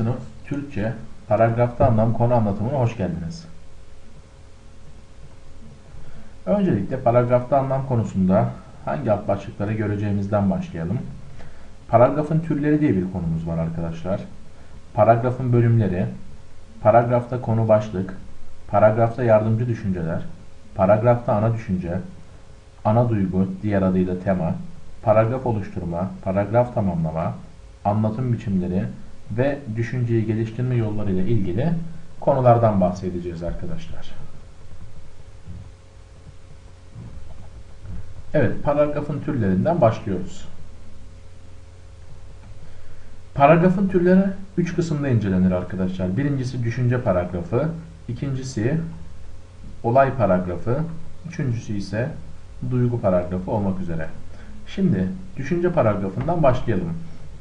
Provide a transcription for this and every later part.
sınıf Türkçe paragrafta anlam konu anlatımına hoş geldiniz. Öncelikle paragrafta anlam konusunda hangi alt başlıkları göreceğimizden başlayalım. Paragrafın türleri diye bir konumuz var arkadaşlar. Paragrafın bölümleri, paragrafta konu başlık, paragrafta yardımcı düşünceler, paragrafta ana düşünce, ana duygu diğer adıyla tema, paragraf oluşturma, paragraf tamamlama, anlatım biçimleri ve düşünceyi geliştirme yolları ile ilgili konulardan bahsedeceğiz arkadaşlar. Evet, paragrafın türlerinden başlıyoruz. Paragrafın türleri 3 kısımda incelenir arkadaşlar. Birincisi düşünce paragrafı, ikincisi olay paragrafı, üçüncüsü ise duygu paragrafı olmak üzere. Şimdi düşünce paragrafından başlayalım.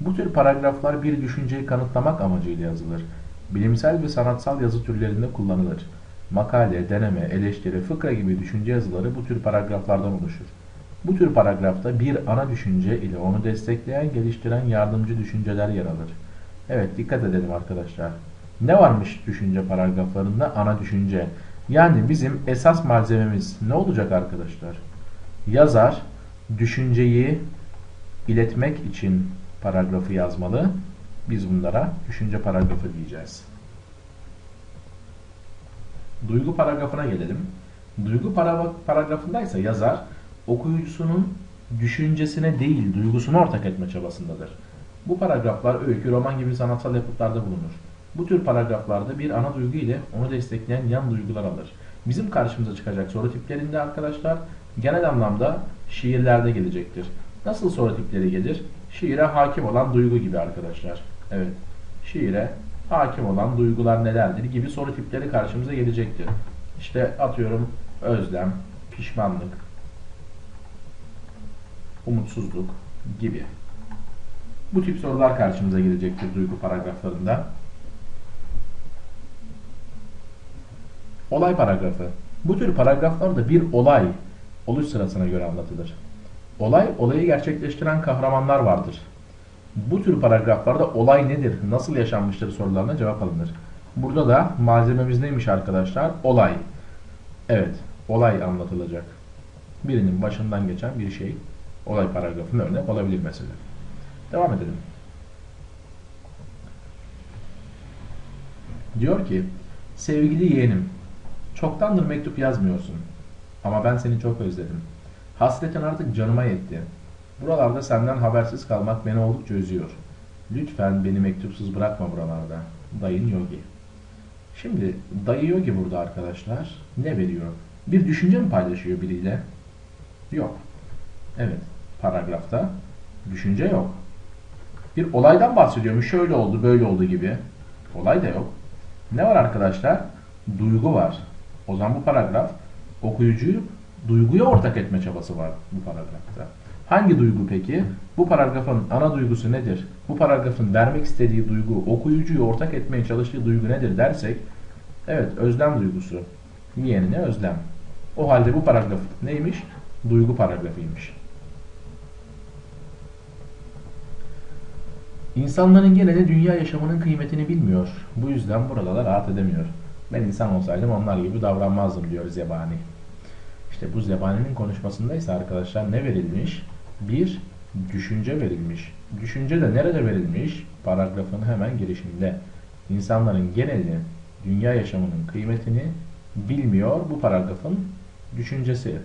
Bu tür paragraflar bir düşünceyi kanıtlamak amacıyla yazılır. Bilimsel ve sanatsal yazı türlerinde kullanılır. Makale, deneme, eleştiri, fıkra gibi düşünce yazıları bu tür paragraflardan oluşur. Bu tür paragrafta bir ana düşünce ile onu destekleyen, geliştiren yardımcı düşünceler yer alır. Evet dikkat edelim arkadaşlar. Ne varmış düşünce paragraflarında? Ana düşünce. Yani bizim esas malzememiz ne olacak arkadaşlar? Yazar düşünceyi iletmek için paragrafı yazmalı. Biz bunlara düşünce paragrafı diyeceğiz. Duygu paragrafına gelelim. Duygu paragrafındaysa yazar okuyucusunun düşüncesine değil duygusunu ortak etme çabasındadır. Bu paragraflar öykü, roman gibi sanatsal yapıtlarda bulunur. Bu tür paragraflarda bir ana duygu ile onu destekleyen yan duygular alır. Bizim karşımıza çıkacak soru tiplerinde arkadaşlar genel anlamda şiirlerde gelecektir. Nasıl soru tipleri gelir? Şiire hakim olan duygu gibi arkadaşlar. Evet. Şiire hakim olan duygular nelerdir gibi soru tipleri karşımıza gelecektir. İşte atıyorum özlem, pişmanlık, umutsuzluk gibi. Bu tip sorular karşımıza gelecektir duygu paragraflarında. Olay paragrafı. Bu tür paragraflarda bir olay oluş sırasına göre anlatılır. Olay, olayı gerçekleştiren kahramanlar vardır. Bu tür paragraflarda olay nedir, nasıl yaşanmıştır sorularına cevap alınır. Burada da malzememiz neymiş arkadaşlar? Olay. Evet, olay anlatılacak. Birinin başından geçen bir şey olay paragrafının örnek olabilir mesela. Devam edelim. Diyor ki, sevgili yeğenim, çoktandır mektup yazmıyorsun ama ben seni çok özledim. Hasretin artık canıma yetti. Buralarda senden habersiz kalmak beni oldukça üzüyor. Lütfen beni mektupsuz bırakma buralarda. Dayın Yogi. Şimdi dayı Yogi burada arkadaşlar ne veriyor? Bir düşünce mi paylaşıyor biriyle? Yok. Evet. Paragrafta düşünce yok. Bir olaydan bahsediyormuş. Şöyle oldu, böyle oldu gibi. Olay da yok. Ne var arkadaşlar? Duygu var. O zaman bu paragraf okuyucuyu duyguya ortak etme çabası var bu paragrafta. Hangi duygu peki? Bu paragrafın ana duygusu nedir? Bu paragrafın vermek istediği duygu, okuyucuyu ortak etmeye çalıştığı duygu nedir dersek, evet özlem duygusu. Yeğenine özlem. O halde bu paragraf neymiş? Duygu paragrafıymış. İnsanların geneli dünya yaşamının kıymetini bilmiyor. Bu yüzden buralara rahat edemiyor. Ben insan olsaydım onlar gibi davranmazdım diyor Zebani. İşte bu Zebani'nin konuşmasında ise arkadaşlar ne verilmiş? Bir düşünce verilmiş. Düşünce de nerede verilmiş? Paragrafın hemen girişinde. İnsanların geneli dünya yaşamının kıymetini bilmiyor bu paragrafın düşüncesi.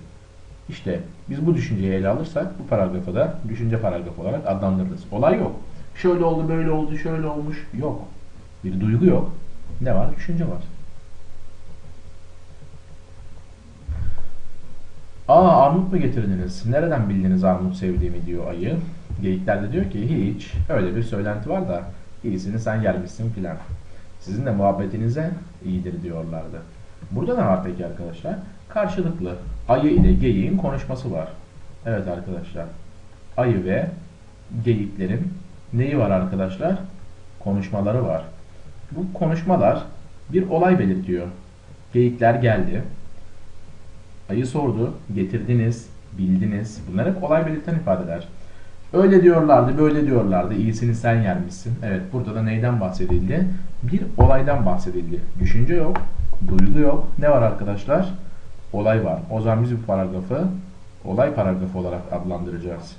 İşte biz bu düşünceyi ele alırsak bu paragrafı da düşünce paragrafı olarak adlandırırız. Olay yok. Şöyle oldu, böyle oldu, şöyle olmuş. Yok. Bir duygu yok. Ne var? Düşünce var. Aa armut mu getirdiniz? Nereden bildiniz armut sevdiğimi diyor ayı. Geyikler de diyor ki hiç. Öyle bir söylenti var da iyisini sen gelmişsin filan. Sizin de muhabbetinize iyidir diyorlardı. Burada ne var peki arkadaşlar? Karşılıklı ayı ile geyiğin konuşması var. Evet arkadaşlar. Ayı ve geyiklerin neyi var arkadaşlar? Konuşmaları var. Bu konuşmalar bir olay belirtiyor. Geyikler geldi. Ayı sordu, getirdiniz, bildiniz. Bunlar hep olay belirten ifadeler. Öyle diyorlardı, böyle diyorlardı. İyisini sen yermişsin. Evet, burada da neyden bahsedildi? Bir olaydan bahsedildi. Düşünce yok, duygu yok. Ne var arkadaşlar? Olay var. O zaman biz bu paragrafı olay paragrafı olarak adlandıracağız.